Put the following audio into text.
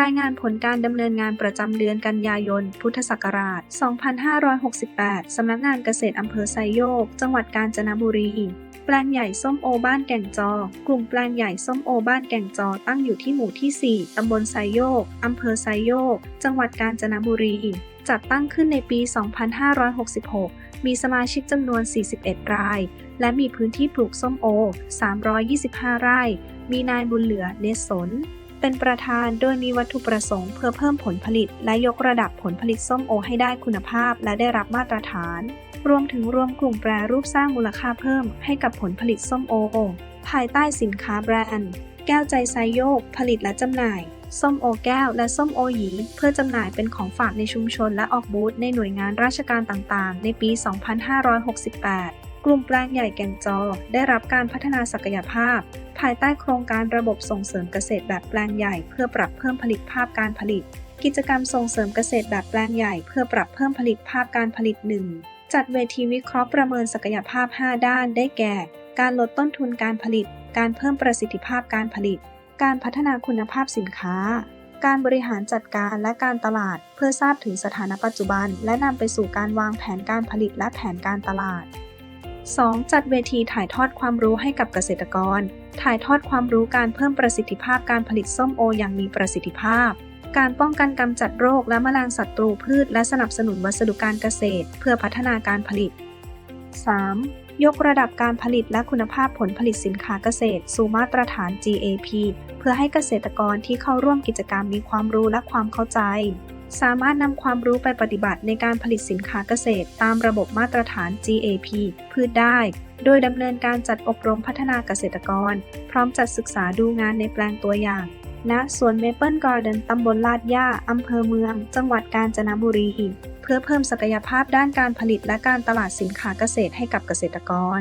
รายงานผลการดำเนินงานประจำเดือนกันยายน พุทธศักราช 2568 สำนักงานเกษตรอำเภอไซโยก จังหวัดกาญจนบุรี แปลงใหญ่ส้มโอบ้านแก่งจอ กลุ่มแปลงใหญ่ส้มโอบ้านแก่งจอตั้งอยู่ที่หมู่ที่ 4 ตำบลไซโยก อำเภอไซโยก จังหวัดกาญจนบุรี จัดตั้งขึ้นในปี 2566 มีสมาชิกจำนวน 41 ราย และมีพื้นที่ปลูกส้มโอ 325 ไร่ มีนายบุญเหลือ เนสสน เป็นประธานโดยมีวัตถุประสงค์เพื่อเพิ่มผลผลิต และยกระดับผลผลิตส้มโอให้ได้คุณภาพและได้รับมาตรฐาน รวมถึงรวมกลุ่มแปรรูปสร้างมูลค่าเพิ่มให้กับผลผลิตส้มโอ ภายใต้สินค้าแบรนด์ แก้วใจไซโยก ผลิตและจำหน่าย ส้มโอแก้วและส้มโอหยีเพื่อจำหน่ายเป็นของฝากในชุมชนและออกบูธในหน่วยงานราชการต่างๆ ในปี 2568 กลุ่มแปลงใหญ่แก่งจอ ได้รับการพัฒนาศักยภาพ ภายใต้โครงการระบบส่งเสริมเกษตรแบบแปลงใหญ่ เพื่อปรับเพิ่มผลิตภาพการผลิต กิจกรรมส่งเสริมเกษตรแบบแปลงใหญ่ เพื่อปรับเพิ่มผลิตภาพการผลิตหนึ่งจัดเวทีวิเคราะห์ประเมินศักยภาพ 5 ด้าน ได้แก่ การลดต้นทุนการผลิต การเพิ่มประสิทธิภาพการผลิต การพัฒนาคุณภาพสินค้าการบริหารจัดการและการตลาด เพื่อทราบถึงสถานะปัจจุบัน และนำไปสู่การวางแผนการผลิตและแผนการตลาด 2. จัดเวทีถ่ายทอดความรู้ให้กับเกษตรกร ถ่ายทอดความรู้การเพิ่มประสิทธิภาพการผลิตส้มโออย่างมีประสิทธิภาพ การป้องกันกำจัดโรคและแมลงศัตรูพืช และสนับสนุนวัสดุการเกษตร เพื่อพัฒนาการผลิต 3. ยกระดับการผลิตและคุณภาพผลผลิตสินค้าเกษตร สู่มาตรฐาน GAP เพื่อให้เกษตรกรที่เข้าร่วมกิจกรรมมีความรู้และความเข้าใจ สามารถนำความรู้ไปปฏิบัติในการผลิตสินค้าเกษตร ตามระบบมาตรฐาน GAP พืชได้ โดยดำเนินการจัดอบรมพัฒนาเกษตรกร พร้อมจัดศึกษาดูงานในแปลงตัวอย่าง ณสวนเมเปิลการ์เดนตำบลลาดย่าอำเภอเมือง จังหวัดกาญจนบุรีเพื่อเพิ่มศักยภาพด้านการผลิตและการตลาดสินค้าเกษตรให้กับเกษตรกร